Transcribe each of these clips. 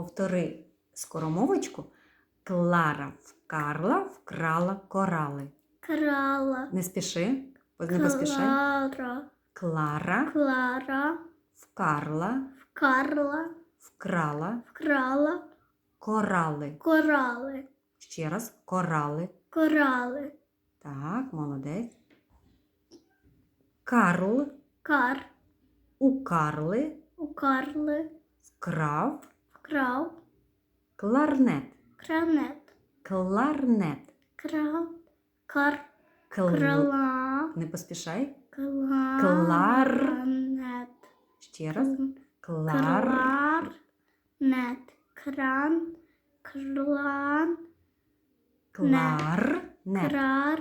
Повтори скоромовочку. Клара в Карла вкрала корали. Крала. Не спіши, не поспішай. Клара. Клара Клара. в Карла Карла. вкрала Вкрала. корали. Корали. Ще раз корали. Корали. Так, молодець. Карл Кар. у Карли У Карли. вкрав Вкрав. кларнет. Кранет. Кларнет. Кра. Кар. Кл... Крала. Не поспішай. Клар. Нет. Ще раз. Клар. Клар. Нет. Кран. Клан. Клар. Нет. Крар.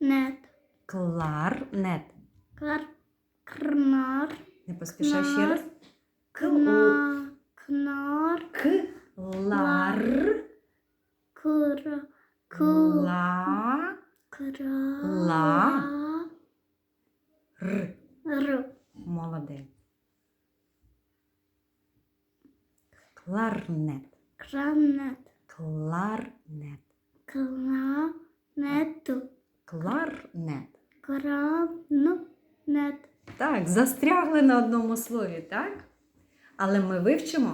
Нет. Кларнет. Кар. Крнар. Не поспішай ще раз. Кнар. Клар. Кура. Ку. Кра. Ла. Р. Р. Молодець. Кларнет. Кранет. Кларнет. Кланету. Кларнет. Кранет. Так, застрягли на одному слові, так? Але ми вивчимо